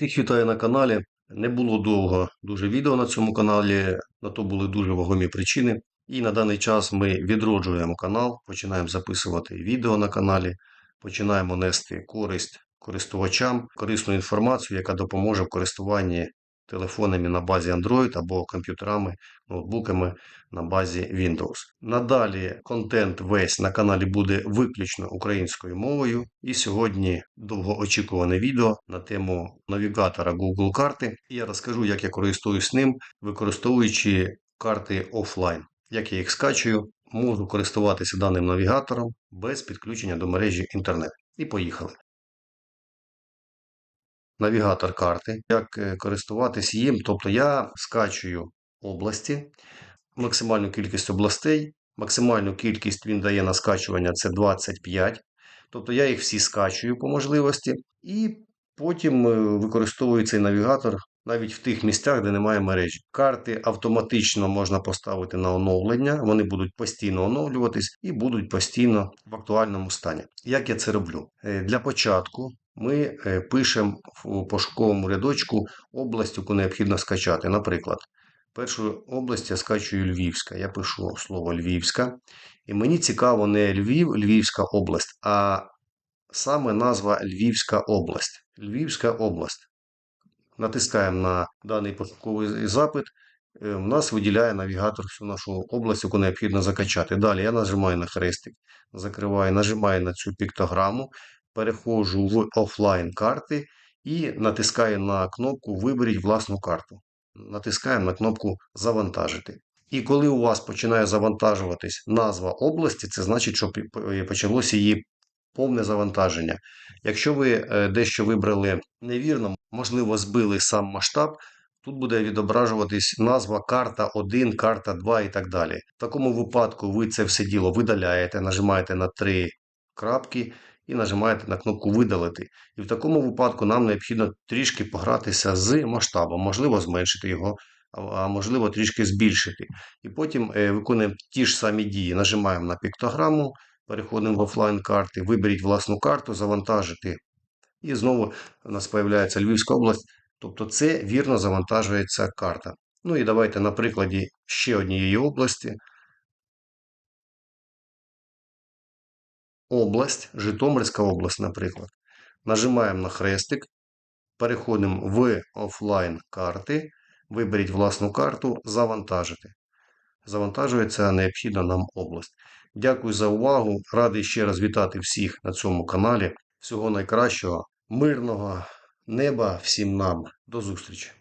Всіх вітаю на каналі. Не було довго дуже відео на цьому каналі, на то були дуже вагомі причини. І на даний час ми відроджуємо канал, починаємо записувати відео на каналі, починаємо нести користь користувачам, корисну інформацію, яка допоможе в користуванні телефонами на базі Android або комп'ютерами, ноутбуками на базі Windows. Надалі контент весь на каналі буде виключно українською мовою. І сьогодні довгоочікуване відео на тему навігатора Google карти. І я розкажу, як я користуюсь ним, використовуючи карти офлайн. Як я їх скачую, можу користуватися даним навігатором без підключення до мережі інтернет. І поїхали. Навігатор карти, як е, користуватись їм. Тобто я скачую області, максимальну кількість областей, максимальну кількість він дає на скачування це 25. Тобто я їх всі скачую по можливості, і потім е, використовую цей навігатор навіть в тих місцях, де немає мережі. Карти автоматично можна поставити на оновлення, вони будуть постійно оновлюватись і будуть постійно в актуальному стані. Як я це роблю? Е, Для початку ми е, пишемо в пошуковому рядочку область, яку необхідно скачати. Наприклад, першу область я скачую Львівська. Я пишу слово Львівська. І мені цікаво не Львів, Львівська область, а саме назва Львівська область. Львівська область. Натискаємо на даний пошуковий запит. е, В нас виділяє навігатор всю нашу область, яку необхідно закачати. Далі я нажимаю на хрестик, закриваю, нажимаю на цю піктограму, переходжу в офлайн карти і натискаю на кнопку Виберіть власну карту. Натискаємо на кнопку Завантажити. І коли у вас починає завантажуватись назва області, це значить, що почалося її повне завантаження. Якщо ви е, дещо вибрали невірно, можливо, збили сам масштаб, тут буде відображуватись назва карта 1, карта 2 і так далі. В такому випадку ви це все діло видаляєте, нажимаєте на три крапки і нажимаєте на кнопку Видалити. І в такому випадку нам необхідно трішки погратися з масштабом, можливо, зменшити його, а- можливо, трішки збільшити. І потім е, виконуємо ті ж самі дії. Нажимаємо на піктограму, переходимо в офлайн карти, виберіть власну карту, завантажити. І знову у нас з'являється Львівська область. Тобто це вірно завантажується карта. Ну і давайте на прикладі ще однієї області. Область, Житомирська область, наприклад. Нажимаємо на хрестик, переходимо в офлайн карти, виберіть власну карту, завантажити. Завантажується необхідна нам область. Дякую за увагу. Радий ще раз вітати всіх на цьому каналі. Всього найкращого, мирного неба всім нам. До зустрічі!